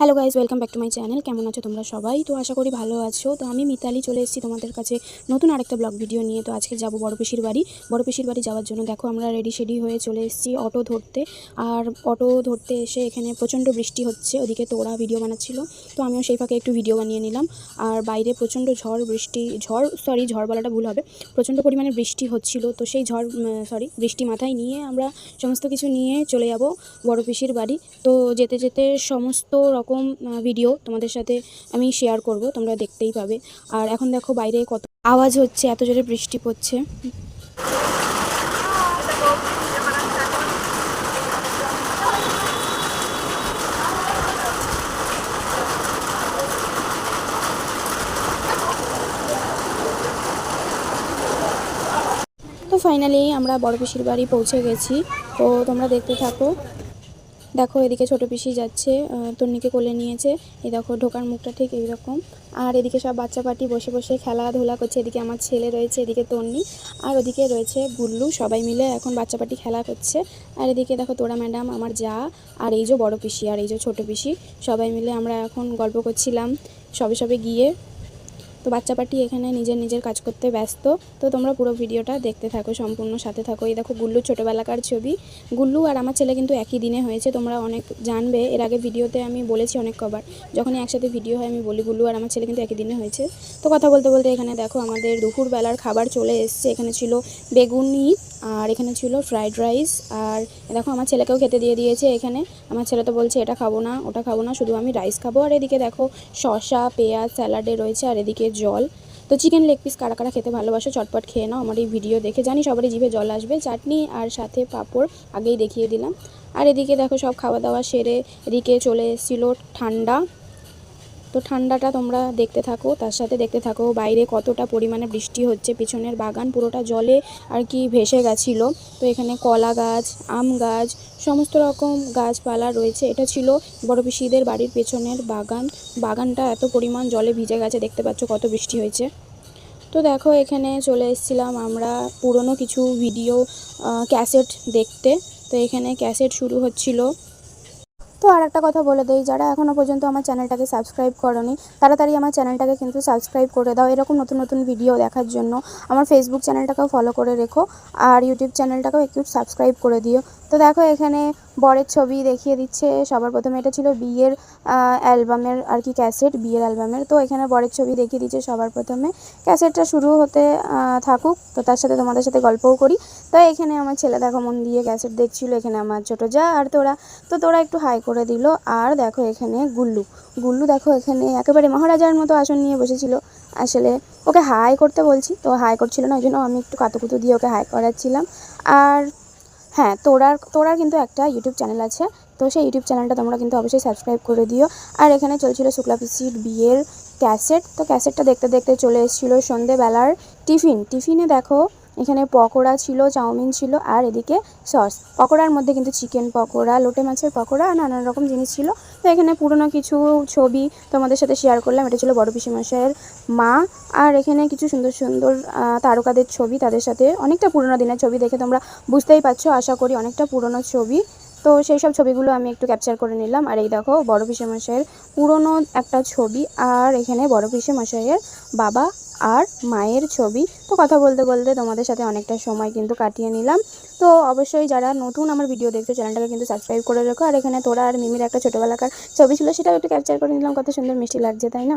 Hello guys welcome back to my channel কেমন আছো তোমরা সবাই? তো আশা করি ভালো আছো। তো আমি মিতালি চলে এসেছি তোমাদের কাছে নতুন আরেকটা ব্লগ ভিডিও নিয়ে। তো আজকে যাব বড় পিসির বাড়ি। বড় পিসির বাড়ি যাওয়ার জন্য দেখো আমরা রেডি শেডি হয়ে চলে এসেছি অটো ধরতে। আর অটো ধরতে এসে এখানে প্রচণ্ড বৃষ্টি হচ্ছে, ওদিকে তো ওরা ভিডিও বানাচ্ছিল। তো আমিও সেই ফাঁকে একটু ভিডিও বানিয়ে নিলাম। আর বাইরে প্রচণ্ড ঝড় বৃষ্টি, ঝড় সরি ঝড় বলাটা ভুল হবে। প্রচণ্ড পরিমাণে বৃষ্টি হচ্ছিল। তো সেই ঝড় সরি বৃষ্টি মাথায় নিয়ে আমরা সমস্ত কিছু নিয়ে চলে যাব পিসির বাড়ি। তো যেতে যেতে সমস্ত রকম ভিডিও তোমাদের সাথে আমি শেয়ার করব, তোমরা দেখতেই পাবে। আর এখন দেখো বাইরে কত আওয়াজ হচ্ছে, এত জোরে বৃষ্টি পড়ছে। তো ফাইনালি আমরা বড় পিসির বাড়ি পৌঁছে গেছি। তো তোমরা দেখতে থাকো। দেখো, এদিকে ছোট পিসি যাচ্ছে তন্নিকে কোলে নিয়েছে। এই দেখো, ঢোকার মুখটা ঠিক এইরকম। আর এদিকে সব বাচ্চা পাটি বসে বসে খেলাধুলা করছে। এদিকে আমার ছেলে রয়েছে, এদিকে তন্নি। আর ওদিকে রয়েছে গুল্লু, সবাই মিলে এখন বাচ্চা পাটি খেলা করছে। আর এদিকে দেখো, তোরা ম্যাডাম, আমার যা, আর এই যে বড় পিসি, আর এই যে ছোট পিসি, সবাই মিলে আমরা এখন গল্প করছিলাম। সবে সবে গিয়ে তো বাচ্চা পাটি এখানে নিজের নিজের কাজ করতে ব্যস্ত। তো তোমরা পুরো ভিডিওটা দেখতে থাকো, সম্পূর্ণ সাথে থাকো। এই দেখো গুল্লু ছোটোবেলাকার ছবি। গুল্লু আর আমার ছেলে কিন্তু একই দিনে হয়েছে, তোমরা অনেক জানবে। এর আগে ভিডিওতে আমি বলেছি অনেক কবার, যখনই একসাথে ভিডিও হয় আমি বলি গুল্লু আর আমার ছেলে কিন্তু একই দিনে হয়েছে। তো কথা বলতে বলতে এখানে দেখো আমাদের দুপুরবেলার খাবার চলে এসছে। এখানে ছিল বেগুনি আর এখানে ছিল ফ্রাইড রাইস আর দেখো আমার ছেলেকেও খেতে দিয়ে দিয়েছে এখানে। আমার ছেলে তো বলছে, এটা খাব না, ওটা খাব না, শুধু আমি রাইস খাব। আর এদিকে দেখো শসা, পেঁয়াজ, স্যালাডে রয়েছে আর এদিকে জল। তো চিকেন লেগ পিস কারা কারা খেতে ভালোবাসো চটপট খেয়ে নাও আমার এই ভিডিও দেখে। জানি সবারই জিভে জল আসবে, চাটনি আর সাথে পাঁপড় আগেই দেখিয়ে দিলাম। আর এদিকে দেখো সব খাওয়া দাওয়া সেরে এদিকে চলে এসেছিল ঠান্ডা। তো ঠান্ডাটা তোমরা দেখতে থাকো, তার সাথে দেখতে থাকো বাইরে কতটা পরিমাণে বৃষ্টি হচ্ছে, পিছনের বাগান পুরোটা জলে আর কি ভেসে গেছিল। তো এখানে কলা গাছ, আম গাছ, সমস্ত রকম গাছপালা রয়েছে। এটা ছিল বড় পিসিদের বাড়ির পেছনের বাগান। বাগানটা এত পরিমাণ জলে ভিজে গেছে, দেখতে পাচ্ছ কত বৃষ্টি হয়েছে। তো দেখো, এখানে চলে এসেছিলাম আমরা পুরনো কিছু ভিডিও ক্যাসেট দেখতে। তো এখানে ক্যাসেট শুরু হচ্ছিল। তো আর একটা কথা বলে দেই, যারা এখনও পর্যন্ত আমার চ্যানেলটাকে সাবস্ক্রাইব করনি, তাড়াতাড়ি আমার চ্যানেলটাকে কিন্তু সাবস্ক্রাইব করে দাও, এরকম নতুন নতুন ভিডিও দেখার জন্য। আমার ফেসবুক চ্যানেলটাকেও ফলো করে রেখো, আর ইউটিউব চ্যানেলটাকেও একটু সাবস্ক্রাইব করে দিও। তো দেখো, এখানে বরের ছবি দেখিয়ে দিচ্ছে। সবার প্রথমে এটা ছিল বিয়ের অ্যালবামের আর কি ক্যাসেট, বিয়ের অ্যালবামের। তো এখানে বরের ছবি দেখিয়ে দিচ্ছে সবার প্রথমে। ক্যাসেটটা শুরু হতে থাকুক। তো তার সাথে তোমাদের সাথে গল্পও করি। তো এখানে আমার ছেলে দেখো, মন দিয়ে ক্যাসেট দেখছিল। এখানে আমার ছোটো যা আর তোরা। তো তোরা একটু হাই করে দিল। আর দেখো, এখানে গুল্লু। গুল্লু দেখো, এখানে একেবারে মহারাজার মতো আসন নিয়ে বসেছিল। আসলে ওকে হাই করতে বলছি। তো হাই করছিল না, ওই জন্য আমি একটু কাতুকুতু দিয়ে ওকে হাই করাচ্ছিলাম। আর হ্যাঁ তোরার তোরার কিন্তু একটা ইউটিউব চ্যানেল আছে। তো সেই ইউটিউব চ্যানেলটা তোমরা কিন্তু অবশ্যই সাবস্ক্রাইব করে দিও। আর এখানে চলছিল শুক্লা পিসির বিয়ের ক্যাসেট তো ক্যাসেটটা দেখতে দেখতে চলে এসেছিল সন্ধেবেলার টিফিন টিফিনে দেখো এখানে পকোড়া ছিল, চাউমিন ছিল আর এদিকে সস পকোড়ার মধ্যে কিন্তু চিকেন পকোড়া, লোটে মাছের পকোড়া নানান রকম জিনিস ছিল। তো এখানে পুরনো কিছু ছবি তোমাদের সাথে শেয়ার করলাম। এটা ছিল বড় পিসি মশাইয়ের মা। আর এখানে কিছু সুন্দর সুন্দর তারকাদের ছবি তাদের সাথে। অনেকটা পুরোনো দিনের ছবি দেখে তোমরা বুঝতেই পারছ, আশা করি অনেকটা পুরনো ছবি। তো সেই সব ছবিগুলো আমি একটু ক্যাপচার করে নিলাম। আর এই দেখো বড় পিসে মশাইয়ের পুরনো একটা ছবি। আর এখানে বড় পিসে মশাইয়ের বাবা আর মায়ের ছবি। তো কথা বলতে বলতে তোমাদের সাথে অনেকটা সময় কিন্তু কাটিয়ে নিলাম। তো অবশ্যই যারা নতুন আমার ভিডিও দেখছ, চ্যানেলটাকে কিন্তু সাবস্ক্রাইব করে রাখো। আর এখানে তোরা আর মিমির একটা ছোটোবেলাকার ছবি ছিল, সেটাও একটু ক্যাপচার করে নিলাম। কত সুন্দর মিষ্টি লাগছে, তাই না?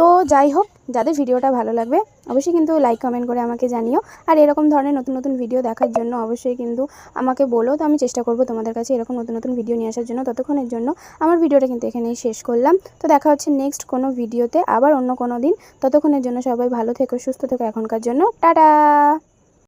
তো যাই হোক, যাদের ভিডিওটা ভালো লাগবে, অবশ্যই কিন্তু লাইক কমেন্ট করে আমাকে জানিও। আর এরকম ধরনের নতুন নতুন ভিডিও দেখার জন্য অবশ্যই কিন্তু আমাকে বলো। তো আমি চেষ্টা করব তোমাদের কাছে এরকম নতুন নতুন ভিডিও নিয়ে আসার জন্য। ততক্ষণের জন্য আমার ভিডিওটা কিন্তু এখানেই শেষ করলাম। তো দেখা হচ্ছে নেক্সট কোনো ভিডিওতে আবার অন্য কোনো দিন। ততক্ষণের জন্য সবাই ভালো থেকো, সুস্থ থেকো এখনকার জন্য। টাটা!